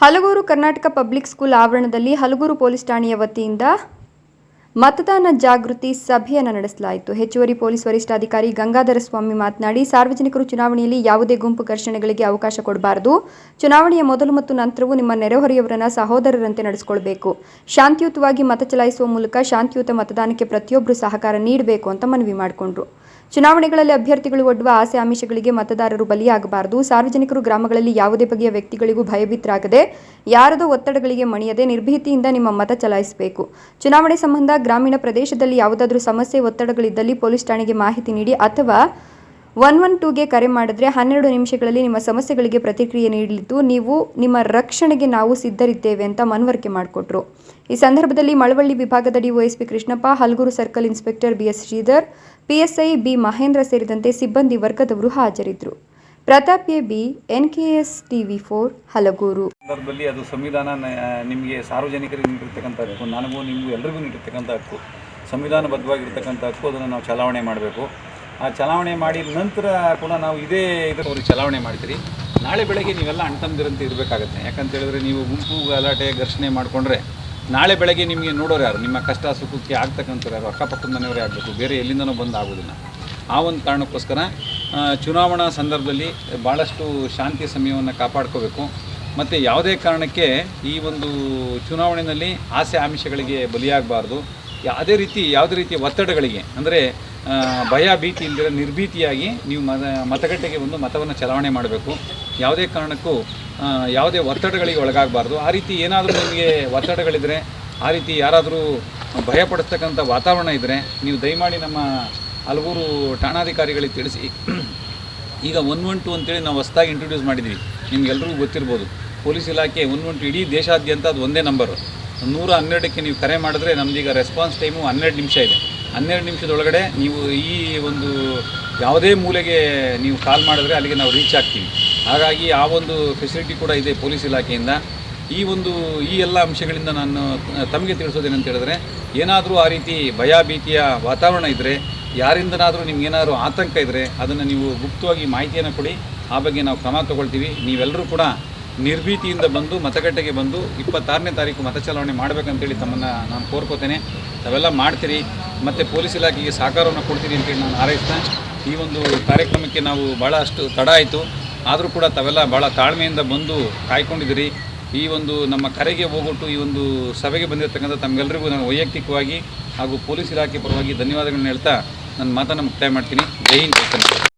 Halagur Karnataka public school ಆವರಣದಲ್ಲಿ Halagur police ಠಾಣೆಯ ವತಿಯಿಂದ ಮತದಾನ ಜಾಗೃತಿ ಸಭೆಯನ್ನು ನಡೆಸಲಾಯಿತು. ಹೆಚ್ಚುವರಿ ಪೊಲೀಸ್ ವರಿಷ್ಠಾಧಿಕಾರಿ ಗಂಗಾಧರ ಸ್ವಾಮಿ ಮಾತನಾಡಿ, ಸಾರ್ವಜನಿಕರು ಚುನಾವಣೆಯಲ್ಲಿ ಯಾವುದೇ ಗುಂಪು ಘರ್ಷಣೆಗಳಿಗೆ ಅವಕಾಶ ಕೊಡಬಾರದು. ಚುನಾವಣೆಯ ಮೊದಲು ಮತ್ತು ನಂತರವೂ ನಿಮ್ಮ ನೆರೆಹೊರೆಯವರನ್ನ ಸಹೋದರರಂತೆ ನಡೆಸಿಕೊಳ್ಬೇಕು. ಶಾಂತಿಯುತವಾಗಿ ಮತ ಚಲಾಯಿಸುವ ಮೂಲಕ ಶಾಂತಿಯುತ ಮತದಾನಕ್ಕೆ ಪ್ರತಿಯೊಬ್ಬರು ಸಹಕಾರ ನೀಡಬೇಕು ಅಂತ ಮನವಿ ಮಾಡಿಕೊಂಡ್ರು. ಚುನಾವಣೆಗಳಲ್ಲಿ ಅಭ್ಯರ್ಥಿಗಳು ಒಡ್ಡುವ ಆಸೆ ಆಮಿಷಗಳಿಗೆ ಮತದಾರರು ಬಲಿಯಾಗಬಾರದು. ಸಾರ್ವಜನಿಕರು ಗ್ರಾಮಗಳಲ್ಲಿ ಯಾವುದೇ ಬಗೆಯ ವ್ಯಕ್ತಿಗಳಿಗೂ ಭಯಭೀತರಾಗದೆ, ಯಾರದೋ ಒತ್ತಡಗಳಿಗೆ ಮಣಿಯದೆ ನಿರ್ಭೀತಿಯಿಂದ ನಿಮ್ಮ ಮತ ಚಲಾಯಿಸಬೇಕು. ಚುನಾವಣೆ ಸಂಬಂಧ ಗ್ರಾಮೀಣ ಪ್ರದೇಶದಲ್ಲಿ ಯಾವುದಾದ್ರೂ ಸಮಸ್ಯೆ, ಒತ್ತಡಗಳಿದ್ದಲ್ಲಿ ಪೊಲೀಸ್ ಠಾಣೆಗೆ ಮಾಹಿತಿ ನೀಡಿ ಅಥವಾ ಒನ್ ಒನ್ ಟೂಗೆ ಕರೆ ಮಾಡಿದ್ರೆ ಹನ್ನೆರಡು ನಿಮಿಷಗಳಲ್ಲಿ ನಿಮ್ಮ ಸಮಸ್ಯೆಗಳಿಗೆ ಪ್ರತಿಕ್ರಿಯೆ ನೀಡಲಿದ್ದು ನೀವು ನಿಮ್ಮ ರಕ್ಷಣೆಗೆ ನಾವು ಸಿದ್ಧರಿದ್ದೇವೆ ಅಂತ ಮನವರಿಕೆ ಮಾಡಿಕೊಟ್ರು. ಈ ಸಂದರ್ಭದಲ್ಲಿ ಮಳವಳ್ಳಿ ವಿಭಾಗದ DYSP Krishnappa, Halaguru circle inspector BS Shridhar PSI B Mahendra ಸೇರಿದಂತೆ ಸಿಬ್ಬಂದಿ ವರ್ಗದವರು ಹಾಜರಿದ್ದರು. Pratap A B, N K S TV four, Halaguru. ಸಂದರ್ಭದಲ್ಲಿ ಅದು ಸಂವಿಧಾನ ನಿಮಗೆ ಸಾರ್ವಜನಿಕರಿಗೆ ನೀಡಿರ್ತಕ್ಕಂಥ ಹಕ್ಕು, ನನಗೂ ನಿಮಗೂ ಎಲ್ರಿಗೂ ನೀಡಿರ್ತಕ್ಕಂಥ ಹಕ್ಕು, ಸಂವಿಧಾನಬದ್ಧವಾಗಿರ್ತಕ್ಕಂಥ ಹಕ್ಕು, ಅದನ್ನು ನಾವು ಚಲಾವಣೆ ಮಾಡಬೇಕು. ಆ ಚಲಾವಣೆ ಮಾಡಿದ ನಂತರ ಕೂಡ ನಾವು ಇದೇ ಇದರ ಅವ್ರಿಗೆ ಚಲಾವಣೆ ಮಾಡ್ತೀರಿ. ನಾಳೆ ಬೆಳಗ್ಗೆ ನೀವೆಲ್ಲ ಅಂಟಂದಿರಂತೆ ಇರಬೇಕಾಗತ್ತೆ. ಯಾಕಂತ ಹೇಳಿದ್ರೆ ನೀವು ಗುಂಪು ಗಲಾಟೆ, ಘರ್ಷಣೆ ಮಾಡಿಕೊಂಡ್ರೆ ನಾಳೆ ಬೆಳಗ್ಗೆ ನಿಮಗೆ ನೋಡೋರು ಯಾರು? ನಿಮ್ಮ ಕಷ್ಟ, ಸುಖಕ್ಕೆ ಆಗ್ತಕ್ಕಂಥವ್ರು ಯಾರು? ಅಕ್ಕಪಕ್ಕದ ಮನೆಯವರೇ ಆಗಬೇಕು ಬೇರೆ ಎಲ್ಲಿಂದನೂ ಬಂದು ಆಗೋದಿಲ್ಲ ಆ ಒಂದು ಕಾರಣಕ್ಕೋಸ್ಕರ ಚುನಾವಣಾ ಸಂದರ್ಭದಲ್ಲಿ ಭಾಳಷ್ಟು ಶಾಂತಿ ಸಮಯವನ್ನು ಕಾಪಾಡ್ಕೋಬೇಕು. ಮತ್ತು ಯಾವುದೇ ಕಾರಣಕ್ಕೆ ಈ ಒಂದು ಚುನಾವಣೆಯಲ್ಲಿ ಆಸೆ ಆಮಿಷಗಳಿಗೆ ಬಲಿಯಾಗಬಾರ್ದು. ಯಾವುದೇ ರೀತಿ, ಯಾವುದೇ ರೀತಿಯ ಒತ್ತಡಗಳಿಗೆ, ಅಂದರೆ ಭಯ, ಭೀತಿ ಇಲ್ಲದಿರೋ ನಿರ್ಭೀತಿಯಾಗಿ ನೀವು ಮತ, ಮತಗಟ್ಟೆಗೆ ಒಂದು ಮತವನ್ನು ಚಲಾವಣೆ ಮಾಡಬೇಕು. ಯಾವುದೇ ಕಾರಣಕ್ಕೂ ಯಾವುದೇ ಒತ್ತಡಗಳಿಗೆ ಒಳಗಾಗಬಾರ್ದು. ಆ ರೀತಿ ಏನಾದರೂ ನಿಮಗೆ ಒತ್ತಡಗಳಿದ್ರೆ, ಆ ರೀತಿ ಯಾರಾದರೂ ಭಯಪಡಿಸ್ತಕ್ಕಂಥ ವಾತಾವರಣ ಇದ್ದರೆ ನೀವು ದಯಮಾಡಿ ನಮ್ಮ ಹಲಗೂರು ಠಾಣಾಧಿಕಾರಿಗಳಿಗೆ ತಿಳಿಸಿ, ಈಗ ಒನ್ ಒನ್ ಟು ಅಂತೇಳಿ ನಾವು ಹೊಸದಾಗಿ ಇಂಟ್ರೊಡ್ಯೂಸ್ ಮಾಡಿದ್ವಿ. ನಿಮ್ಗೆಲ್ರಿಗೂ ಗೊತ್ತಿರ್ಬೋದು. ಪೊಲೀಸ್ ಇಲಾಖೆ ಒನ್ ಒನ್ ಟು ಇಡೀ ದೇಶಾದ್ಯಂತ ಅದು ಒಂದೇ ನಂಬರು ನೂರ ಹನ್ನೆರಡಕ್ಕೆ ನೀವು ಕರೆ ಮಾಡಿದ್ರೆ ನಮ್ದೀಗ ರೆಸ್ಪಾನ್ಸ್ ಟೈಮು ಹನ್ನೆರಡು ನಿಮಿಷ ಇದೆ. ಹನ್ನೆರಡು ನಿಮಿಷದೊಳಗಡೆ ನೀವು ಈ ಒಂದು ಯಾವುದೇ ಮೂಲೆಗೆ ನೀವು ಕಾಲ್ ಮಾಡಿದ್ರೆ ಅಲ್ಲಿಗೆ ನಾವು ರೀಚ್ ಆಗ್ತೀವಿ. ಹಾಗಾಗಿ ಆ ಒಂದು ಫೆಸಿಲಿಟಿ ಕೂಡ ಇದೆ ಪೊಲೀಸ್ ಇಲಾಖೆಯಿಂದ. ಈ ಒಂದು, ಈ ಎಲ್ಲ ಅಂಶಗಳಿಂದ ನಾನು ತಮಗೆ ತಿಳಿಸೋದೇನಂತ ಹೇಳಿದ್ರೆ, ಏನಾದರೂ ಆ ರೀತಿ ಭಯ ಭೀತಿಯ ವಾತಾವರಣ ಇದ್ದರೆ ಯಾರಿಂದನಾದರೂ ನಿಮ್ಗೇನಾದರೂ ಆತಂಕ ಇದ್ದರೆ ಅದನ್ನು ನೀವು ಗುಪ್ತವಾಗಿ ಮಾಹಿತಿಯನ್ನು ಕೊಡಿ. ಆ ಬಗ್ಗೆ ನಾವು ಕ್ರಮ ತಗೊಳ್ತೀವಿ. ನೀವೆಲ್ಲರೂ ಕೂಡ ನಿರ್ಭೀತಿಯಿಂದ ಬಂದು, ಮತಗಟ್ಟೆಗೆ ಬಂದು ಇಪ್ಪತ್ತಾರನೇ ತಾರೀಕು ಮತ ಚಲಾವಣೆ ಮಾಡಬೇಕಂತೇಳಿ ತಮ್ಮನ್ನು ನಾನು ಕೋರ್ಕೋತೇನೆ. ತಾವೆಲ್ಲ ಮಾಡ್ತೀರಿ. ಮತ್ತು ಪೊಲೀಸ್ ಇಲಾಖೆಗೆ ಸಹಕಾರವನ್ನು ಕೊಡ್ತೀರಿ ಅಂತೇಳಿ ನಾನು ಹಾರೈಸ್ತಾ ಈ ಒಂದು ಕಾರ್ಯಕ್ರಮಕ್ಕೆ ನಾವು ಭಾಳಷ್ಟು ತಡ ಆಯಿತು. ಆದರೂ ಕೂಡ ತಾವೆಲ್ಲ ಭಾಳ ತಾಳ್ಮೆಯಿಂದ ಬಂದು ಕಾಯ್ಕೊಂಡಿದ್ದೀರಿ. ಈ ಒಂದು ನಮ್ಮ ಕರೆಗೆ ಹೋಗೊಟ್ಟು ಈ ಒಂದು ಸಭೆಗೆ ಬಂದಿರತಕ್ಕಂಥ ತಮಗೆಲ್ಲರಿಗೂ ನಾನು ವೈಯಕ್ತಿಕವಾಗಿ ಹಾಗೂ ಪೊಲೀಸ್ ಇಲಾಖೆ ಪರವಾಗಿ ಧನ್ಯವಾದಗಳನ್ನ ಹೇಳ್ತಾ ನನ್ನ ಮಾತನ್ನು ಮುಕ್ತಾಯ ಮಾಡ್ತೀನಿ. ಜೈ ಹಿಂದ್ ಜೈ ಕರ್ನಾಟಕ.